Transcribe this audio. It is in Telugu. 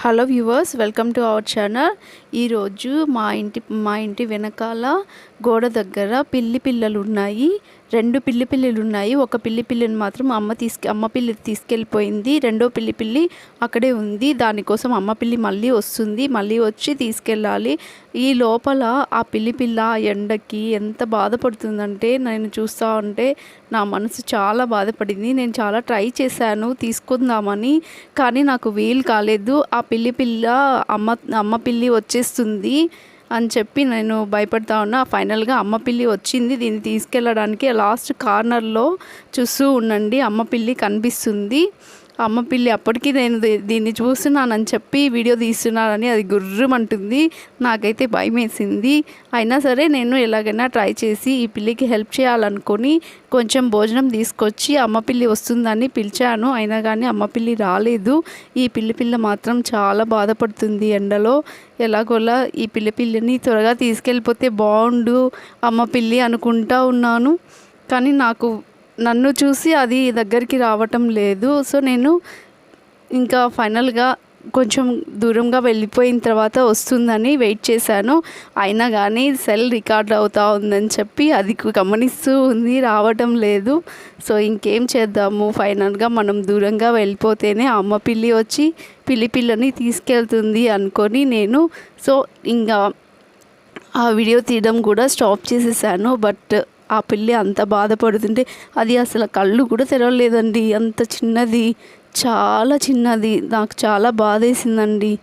Hello viewers welcome to our channel. ఈరోజు మా ఇంటి మా ఇంటి వెనకాల గోడ దగ్గర పిల్లి పిల్లలు ఉన్నాయి. రెండు పిల్లి పిల్లులు ఉన్నాయి. ఒక పిల్లి పిల్లిని మాత్రం అమ్మ తీసుకు అమ్మ పిల్లి తీసుకెళ్ళిపోయింది. రెండో పిల్లి పిల్లి అక్కడే ఉంది. దానికోసం అమ్మ పిల్లి మళ్ళీ వస్తుంది. మళ్ళీ వచ్చి తీసుకెళ్ళాలి. ఈ లోపల ఆ పిల్లి పిల్ల ఆ ఎండకి ఎంత బాధపడుతుందంటే నేను చూస్తూ ఉంటే నా మనసు చాలా బాధపడింది. నేను చాలా ట్రై చేశాను తీసుకుందామని కానీ నాకు వీలు కాలేదు. ఆ పిల్లి పిల్ల అమ్మ అమ్మ పిల్లి వచ్చేస్తుంది. అని చెప్పి నేను భయపడతా ఉన్నా. ఫైనల్గా అమ్మ పిల్లి వచ్చింది. దీన్ని తీసుకెళ్ళడానికి లాస్ట్ కార్నర్లో చూస్తూ ఉండండి. అమ్మ పిల్లి కనిపిస్తుంది. అమ్మ పిల్లి అప్పటికి నేను దీన్ని చూస్తున్నానని చెప్పి వీడియో తీస్తున్నానని అది గుర్రమంటుంది నాకైతే భయం వేసింది అయినా సరే నేను ఎలాగైనా ట్రై చేసి ఈ పిల్లికి హెల్ప్ చేయాలనుకొని కొంచెం భోజనం తీసుకొచ్చి అమ్మ పిల్లి వస్తుందని పిలిచాను. అయినా కానీ అమ్మ పిల్లి రాలేదు. ఈ పిల్లి పిల్ల మాత్రం చాలా బాధపడుతుంది ఎండలో. ఎలాగోలా ఈ పిల్లి పిల్లిని త్వరగా తీసుకెళ్ళిపోతే బాగుండు అమ్మ పిల్లి అనుకుంటా ఉన్నాను. కానీ నాకు నన్ను చూసి అది దగ్గరికి రావటం లేదు. సో నేను ఇంకా ఫైనల్గా కొంచెం దూరంగా వెళ్ళిపోయిన తర్వాత వస్తుందని వెయిట్ చేశాను. అయినా కానీ సెల్ రికార్డ్ అవుతా ఉందని చెప్పి అది గమనిస్తూ ఉంది రావటం లేదు. సో ఇంకేం చేద్దాము? ఫైనల్గా మనం దూరంగా వెళ్ళిపోతేనే అమ్మ పిల్లి వచ్చి పిల్లి పిల్లని తీసుకెళ్తుంది అనుకొని నేను సో ఇంకా ఆ వీడియో తీయడం కూడా స్టాప్ చేసేసాను. బట్ ఆ పిల్లి అంత బాధపడుతుంటే అది అసలు కళ్ళు కూడా తెరవలేదండి. అంత చిన్నది చాలా చిన్నది. నాకు చాలా బాధేసిందండి.